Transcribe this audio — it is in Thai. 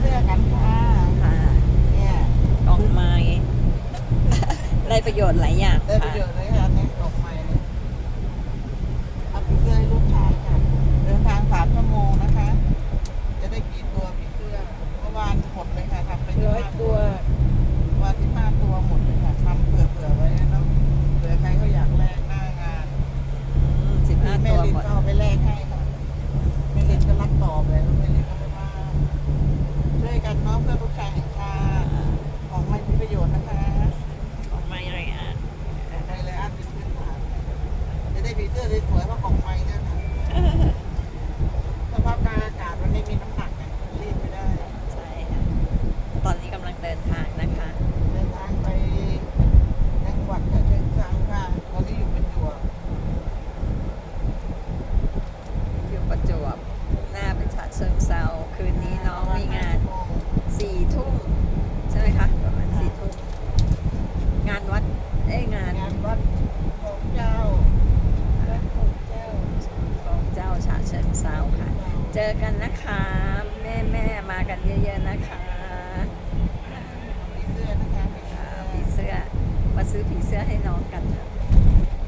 เสื้อกันค่ะค่ะเนี่ยกล่องไม้ได้ประโยชน์หลายอย่างได้ประค่ะ โยชน์เลยค่ะในดอกไม้เนี่ยเอาผีเสื้อให้ลูกชายค่ะ เดินทางสามชั่วโมงนะคะ จะได้กี่ตัวผีเสื้อเมื่อวานหมดเลยค่ะทำไปที่ร้อยห้าตัว วันที่ห้าตัวหมดเลยค่ะทำเผื่อเผื่อๆไว้นะเนาะเผื่อใครเขาอยากแลกหน้างานสิบห้าแม่ตัวลินหมด ก็เอาไปแลกให้ค่ะแม่ลินก็รับตอบเลยแล้วแม่ลินก็ไม่ว่าช่วยกัน เนาะเพื่อลูกชายแห่งชาติของไม่มีประโยชน์นะคะกล่องไม้อะไรอะในเลยอันเป็นพื้นฐานจะได้มีเสื้อสวยๆเพราะของไม้เนี่ยค่ะสภาพการอากาศวันนี้มีน้ำหนักไงรีบไม่ได้ ใช่ค่ะตอนนี้กำลังเดินทางนะคะ เดินทางไปจังหวัดฉะเชิงเทราค่ะตอนนี้อยู่เป็นจัวบอยู่ประจวบหน้าเป็นฉะเชิงเซาคืนนี้น้องมีงานสี่ทุ่มใช่ไหมคะประมาณสี่ทุ่ม งานวัดเอ้ยงานงานวัดของเจ้าวัดของเจ้าของเจ้าฉะเชิงเซาค่ะ เจอกันนะคะ แม่แม่ๆมากันเยอะๆนะคะมีเสื้อนะคะมีเสื้อ่าอผีเสื้อมาซื้อผีเสื้อให้น้องกันค่ะม